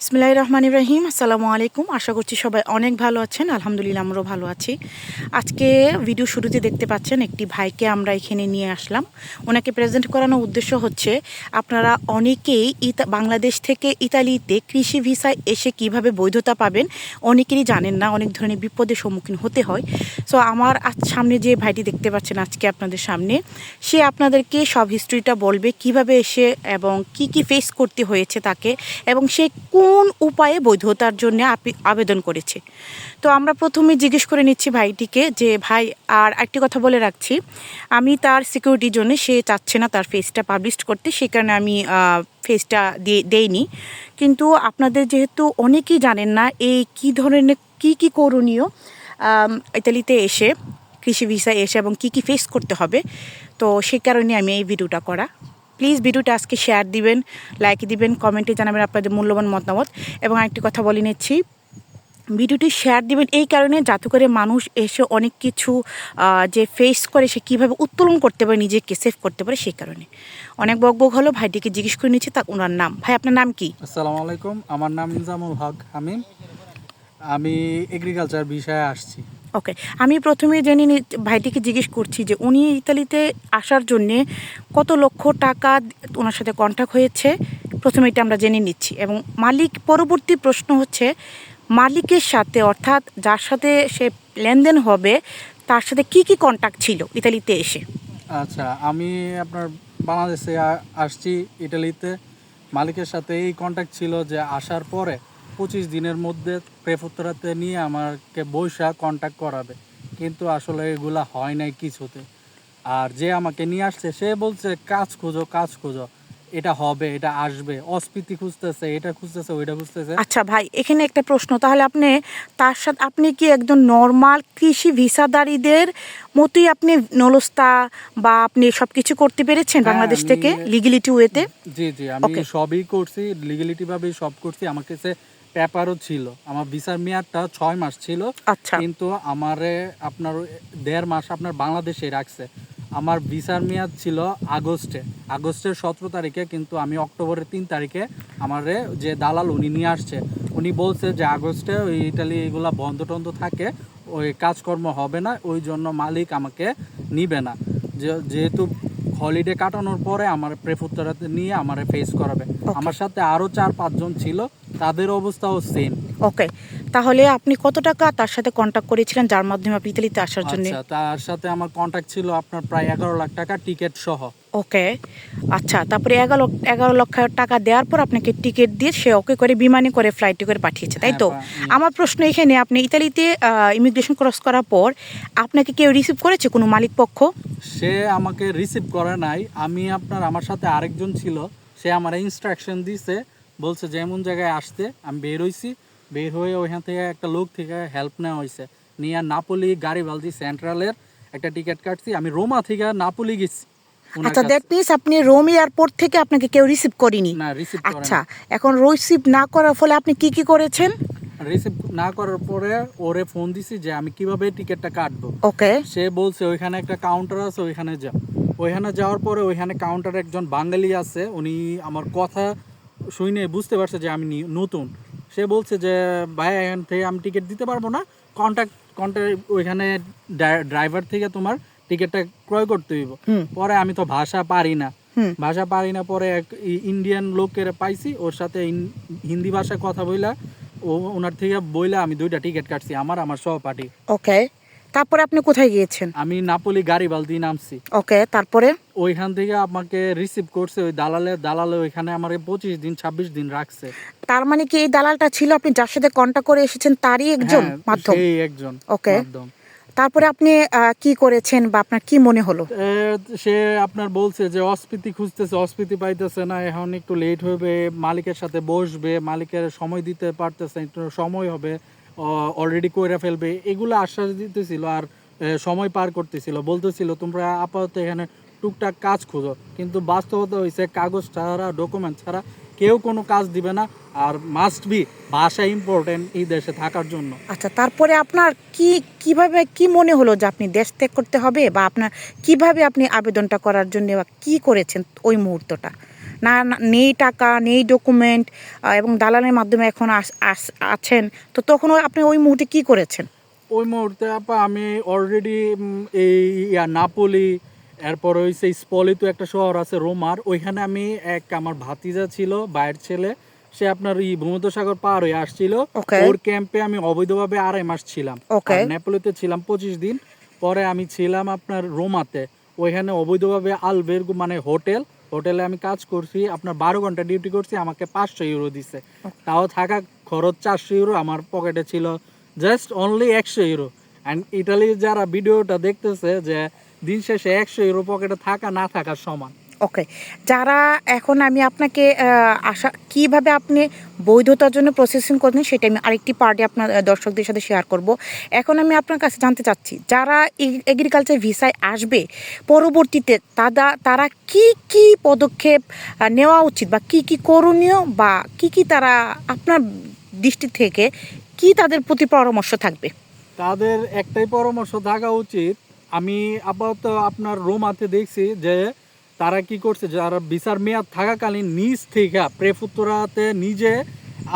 বিসমিল্লাহির রহমান ইব্রাহিম আসসালামু আলাইকুম। আশা করছি সবাই অনেক ভালো আছেন। আলহামদুলিল্লাহ, আমরাও ভালো আছি। আজকে ভিডিও শুরুতে দেখতে পাচ্ছেন একটি ভাইকে আমরা এখানে নিয়ে আসলাম। ওনাকে প্রেজেন্ট করানোর উদ্দেশ্য হচ্ছে, আপনারা অনেকেই ইতা বাংলাদেশ থেকে ইতালিতে কৃষি ভিসায় এসে কীভাবে বৈধতা পাবেন, অনেকেরই জানেন না, অনেক ধরনের বিপদের সম্মুখীন হতে হয়। সো আমার আজ সামনে যে ভাইটি দেখতে পাচ্ছেন আজকে আপনাদের সামনে, সে আপনাদেরকে সব হিস্ট্রিটা বলবে কীভাবে এসে এবং কি কি ফেস করতে হয়েছে তাকে এবং সে কোন উপায়ে বৈধতার জন্য আবেদন করেছে? তো আমরা প্রথমে জিজ্ঞেস করে নিচ্ছি ভাইটিকে যে, ভাই, আর একটি কথা বলে রাখছি। আমি তার সিকিউরিটির জন্য সে চাচ্ছে না তার ফেসটা পাবলিশ করতে। সে কারণে আমি ফেসটা দিয়ে দেইনি। কিন্তু আপনাদের যেহেতু অনেকেই জানেন না, এই কী ধরনের, কি কি করণীয় ইতালিতে এসে, কৃষি ভিসায় এসে এবং কি কি ফেস করতে হবে, তো সে কারণে আমি এই ভিডিওটা করা প্লিজ ভিডিওটা আজকে শেয়ার দিবেন লাইক দিবেন কমেন্টে জানাবেন আপনাদের মূল্যবান মতামত। এবং আরেকটি কথা বলে নিচ্ছি, ভিডিওটি শেয়ার দিবেন এই কারণে যাতে করে মানুষ এসে অনেক কিছু যে ফেস করে সে কীভাবে উত্তোলন করতে পারে, নিজেকে সেভ করতে পারে সেই কারণে। অনেক বক বক হলো, ভাইটিকে জিজ্ঞেস করে নিচ্ছি তা ওনার নাম। ভাই, আপনার নাম কি? আসসালামু আলাইকুম, আমার নাম নিজামুল হক হামিম। আমি এগ্রিকালচার বিষয়ে আসছি। ওকে আমি প্রথমে জেনে ভাইটিকে জিজ্ঞেস করছি যে উনি ইতালিতে আসার জন্যে কত লক্ষ টাকা ওনার সাথে কন্ট্যাক্ট হয়েছে? প্রথমে এটা আমরা জেনে নিচ্ছি। এবং মালিক, পরবর্তী প্রশ্ন হচ্ছে, মালিকের সাথে অর্থাৎ যার সাথে সে লেনদেন হবে, তার সাথে কি কি কন্ট্যাক্ট ছিল ইতালিতে এসে? আচ্ছা আমি আপনার বাংলাদেশে আসছি ইটালিতে মালিকের সাথে এই কন্ট্যাক্ট ছিল যে আসার পরে পঁচিশ দিনের মধ্যে প্রেফুত্তরাতে নিয়ে আমাকে বৈশা কন্ট্যাক্ট করাবে। কিন্তু আসলে এগুলা হয় নাই কিছুতে। আর যে আমাকে নিয়ে আসছে সে বলছে কাজ খোঁজো কাজ খোঁজো। এটা হবে এটা আসবে। অস্পিতি খুঁজতেছে এটা খুঁজতেছে ওইটা খুঁজতেছে। আচ্ছা ভাই এখানে একটা প্রশ্ন। তাহলে আপনি তার সাথে আপনি কি একজন নর্মাল কৃষি ভিসাদারীদের মতোই আপনি নলস্তা বা আপনি সব কিছু করতে পেরেছেন হ্যাঁ, বাংলাদেশ থেকে লিগিলিটি ওয়েতে জি জি আমি সবই করছি লিগ্যালিটি ভাবেই সব করছি। আমার কাছে পেপারও ছিল। আমার ভিসার মেয়াদটা ছয় মাস ছিল। আচ্ছা। কিন্তু আমারে আপনার দেড় মাস আপনার বাংলাদেশে রাখছে। আমার ভিসার মেয়াদ ছিল আগস্টে। আগস্টের সতেরো তারিখে কিন্তু আমি অক্টোবরের তিন তারিখে আমারে যে দালাল উনি নিয়ে আসছে উনি বলছে যে আগস্টে ওই ইটালি এগুলা বন্ধ টন্ধ থাকে ওই কাজকর্ম হবে না ওই জন্য মালিক আমাকে নিবে না। যে- যেহেতু হলিডে কাটানোর পরে আমার প্রেফুত্তরাতে নিয়ে আমারে ফেস করাবে। আমার সাথে আরও চার পাঁচজন ছিল তাদের অবস্থাও সেম ওকে তাহলে আপনি কত টাকা তার সাথে কন্ট্যাক্ট করেছিলেন যার মাধ্যমে আপনি ইতালিতে আসার জন্য? আচ্ছা তার সাথে আমার কন্ট্যাক্ট ছিল আপনার প্রায় এগারো লাখ টাকা টিকিট সহ। ওকে আচ্ছা তারপরে এগারো এগারো লক্ষ টাকা দেওয়ার পর আপনাকে টিকিট দিয়ে সে ওকে করে বিমানে করে ফ্লাইটে করে পাঠিয়েছে তাই তো? হ্যাঁ, আমার প্রশ্ন এখানে আপনি ইতালিতে ইমিগ্রেশন ক্রস করার পর আপনাকে কেউ রিসিভ করেছে কোনো মালিক পক্ষ সে আমাকে রিসিভ করে নাই। আমি আপনার আমার সাথে আরেকজন ছিল সে আমার ইনস্ট্রাকশন দিছে বলছে যে এমন জায়গায় আসতে আমি বের হইছি বের হয়ে ওইখান থেকে একটা লোক থেকে হেল্প নেওয়া হয়েছে নিয়ে নাপোলি গাড়ি বালতি সেন্ট্রালের একটা টিকিট কাটছি আমি রোমা থেকে নাপোলি গেছি আচ্ছা দ্যাট মিনস আপনি রোম এয়ারপোর্ট থেকে আপনাকে কেউ রিসিভ করেনি? না রিসিভ আচ্ছা এখন রিসিভ না করার ফলে আপনি কি কি করেছেন? রিসিভ না করার পরে ওরে ফোন দিছি যে আমি কীভাবে টিকিটটা কাটবো। ওকে সে বলছে ওইখানে একটা কাউন্টার আছে ওইখানে যা ওইখানে যাওয়ার পরে ওইখানে কাউন্টারে একজন বাঙালি আছে উনি আমার কথা শুনে বুঝতে পারছে যে আমি নতুন। সে বলছে যে ভাই এখান থেকে আমি টিকিট দিতে পারব না। কন্ট্যাক্ট কন্ট্যাক্ট ওইখানে ড্রাইভার থেকে তোমার টিকিটটা ক্রয় করতে হইব। পরে আমি তো ভাষা পারি না। ভাষা পারি না পরে এক ইন্ডিয়ান লোকের পাইছি ওর সাথে হিন্দি ভাষায় কথা বইলা ও ওনার থেকে বইলা আমি দুইটা টিকিট কাটছি আমার আমার সহপাঠী। ওকে তারপরে আপনি কোথায় গিয়েছেন? আমি নাপোলি গাড়ি বালতি নামছি। ওকে তারপরে? ওইখান থেকে আমাকে রিসিভ করছে ওই দালালে দালালে ওইখানে আমার পঁচিশ দিন ছাব্বিশ দিন রাখছে। তার মানে কি এই দালালটা ছিল? আপনি যার সাথে কন্ট্যাক্ট করে এসেছেন তারই একজন হ্যাঁ, মাধ্যম? সেই একজন Okay. মাধ্যম। তারপরে আপনি কি করেছেন বা আপনার কি মনে হলো? সে আপনার বলছে যে অস্পিতি খুঁজতেছে অস্পিতি পাইতেছে না এখন একটু লেট হবে মালিকের সাথে বসবে মালিকের সময় দিতে পারতেছে একটু সময় হবে। অলরেডি কইরা ফেলবে, এগুলো আশ্বাস দিতেছিল আর সময় পার করতেছিল। বলতেছিল, তোমরা আপাতত এখানে টুকটাক কাজ খোঁজো। কিন্তু বাস্তবতা হয়েছে কাগজ ছাড়া ডকুমেন্ট ছাড়া কেউ কোনো কাজ দিবে না, আর মাস্ট বি ভাষা ইম্পর্টেন্ট এই দেশে থাকার জন্য। আচ্ছা তারপরে আপনার কি, কীভাবে, কি মনে হলো যে আপনি দেশ ত্যাগ করতে হবে বা আপনার, কীভাবে আপনি আবেদনটা করার জন্য বা কি করেছেন ওই মুহূর্তটা? না নেই টাকা নেই ডকুমেন্ট এবং দালালের মাধ্যমে এখন আছেন। তো তখন আপনি ওই মুহূর্তে কি করেছেন? ওই মুহূর্তে আপা আমি অলরেডি এই নাপোলি এরপর হইছে স্পলিতো একটা শহর আছে রোমার ওইখানে আমি এক আমার ভাতিজা ছিল বাইরের ছেলে সে আপনার এই ভূমধ্যসাগর পার হয়ে আসছিল। ওর ক্যাম্পে আমি অবৈধভাবে আড়াই মাস ছিলাম। নেপোলিতে ছিলাম পঁচিশ দিন পরে আমি ছিলাম আপনার রোমাতে। ওইখানে অবৈধভাবে আলবের্গ মানে হোটেল হোটেলে আমি কাজ করছি, আপনার বারো ঘণ্টা ডিউটি করছি, আমাকে পাঁচশো ইউরো দিছে। তাও থাকা খরচ চারশো ইউরো আমার পকেটে ছিল জাস্ট অনলি একশো ইউরো অ্যান্ড ইটালির যারা ভিডিওটা দেখতেছে যে, দিন শেষে একশো ইউরো পকেটে থাকা, না থাকার সমান। ওকে যারা এখন আমি আপনাকে আশা, কীভাবে আপনি বৈধতার জন্য প্রসেসিং করবেন সেটা আমি আরেকটি পার্টি আপনার দর্শকদের সাথে শেয়ার করব। এখন আমি আপনার কাছে জানতে চাচ্ছি, যারা এগ্রিকালচার ভিসায় আসবে, পরবর্তীতে তারা তারা কি কি পদক্ষেপ নেওয়া উচিত বা কি কি করণীয় বা কি কি তারা আপনার দৃষ্টি থেকে কি তাদের প্রতি পরামর্শ থাকবে? তাদের একটাই পরামর্শ থাকা উচিত। আমি আপাতত আপনার রোমাতে দেখছি যে তারা কি করছে যারা বিচার মেয়াদ থাকাকালীন নিজ থেকে প্রেফুত্তরাতে নিজে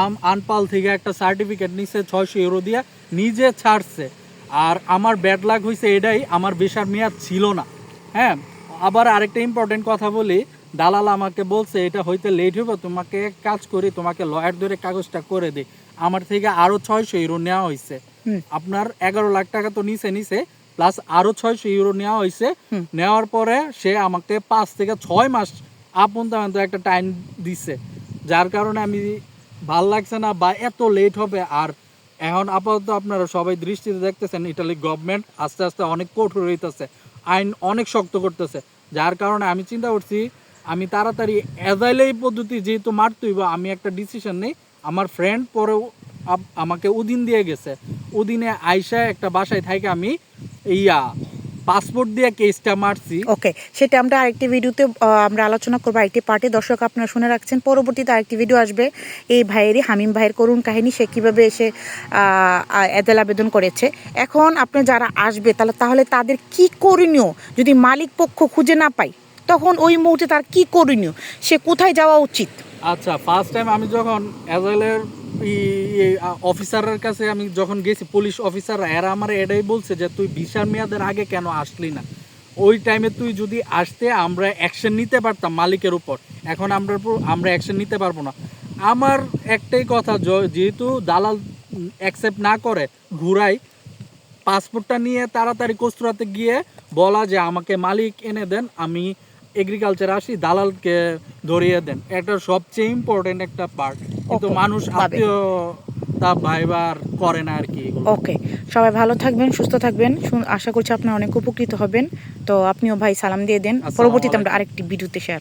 আম আনপাল থেকে একটা সার্টিফিকেট নিচ্ছে ছয়শো ইউরো দিয়ে নিজে ছাড়ছে। আর আমার ব্যাড লাগ হয়েছে এটাই আমার বিচার মেয়াদ ছিল না। হ্যাঁ আবার আরেকটা ইম্পর্টেন্ট কথা বলি দালাল আমাকে বলছে এটা হইতে লেট হবে তোমাকে এক কাজ করি তোমাকে লয়ার ধরে কাগজটা করে দিই আমার থেকে আরও ছয়শো ইউরো নেওয়া হয়েছে আপনার এগারো লাখ টাকা তো নিচে নিচে প্লাস আরও ছয়শো ইউরো নেওয়া হয়েছে নেওয়ার পরে সে আমাকে পাঁচ থেকে ছয় মাস আপন তেমন একটা টাইম দিছে। যার কারণে আমি ভালো লাগছে না বা এত লেট হবে আর এখন আপাতত আপনারা সবাই দৃষ্টিতে দেখতেছেন ইটালি গভর্নমেন্ট আস্তে আস্তে অনেক কঠোর হইতেছে আইন অনেক শক্ত করতেছে। যার কারণে আমি চিন্তা করছি আমি তাড়াতাড়ি এজাইলে এই পদ্ধতি যেহেতু মারতেই বা আমি একটা ডিসিশন নেই। আমার ফ্রেন্ড পরেও আমাকে উদিন দিয়ে গেছে। উদিনে আইসা একটা বাসায় থাকে আমি ইয়া পাসপোর্ট দিয়ে কেসটা মারছি। ওকে সেটা আমরা আরেকটি ভিডিওতে আমরা আলোচনা করব আরেকটি পার্টে দর্শক আপনারা শুনে রাখছেন পরবর্তীতে আরেকটি ভিডিও আসবে। এই ভাইয়েরই হামিম ভাইয়ের করুণ কাহিনী সে কীভাবে এসে এদেল আবেদন করেছে। এখন আপনি যারা আসবে তাহলে তাহলে তাদের কি করণীয়? যদি মালিক পক্ষ খুঁজে না পায় তখন ওই মুহূর্তে তার কি করণীয়? সে কোথায় যাওয়া উচিত? আচ্ছা ফার্স্ট টাইম আমি যখন অ্যাজাইলের অফিসারের কাছে আমি যখন গেছি পুলিশ অফিসার এরা আমার এটাই বলছে যে, তুই বিশার মেয়াদের আগে কেন আসলি না? ওই টাইমে তুই যদি আসতে, আমরা অ্যাকশন নিতে পারতাম মালিকের উপর। এখন আমরা আমরা অ্যাকশন নিতে পারব না। আমার একটাই কথা যেহেতু দালাল অ্যাকসেপ্ট না করে, ঘুরাই পাসপোর্টটা নিয়ে তাড়াতাড়ি কস্তুরাতে গিয়ে বলা যে, আমাকে মালিক এনে দেন, আমি এগ্রিকালচার আসি দালালকে ধরিয়ে দেন। এটা সবচেয়ে ইম্পর্টেন্ট একটা পার্ট কিন্তু মানুষ আত্মীয় তা ভাইবার করে না আর কি ওকে সবাই ভালো থাকবেন সুস্থ থাকবেন। আশা করছি আপনারা অনেক উপকৃত হবেন। তো আপনিও ভাই সালাম দিয়ে দেন। পরবর্তীতে আমরা। আরেকটি ভিডিওতে শেয়ার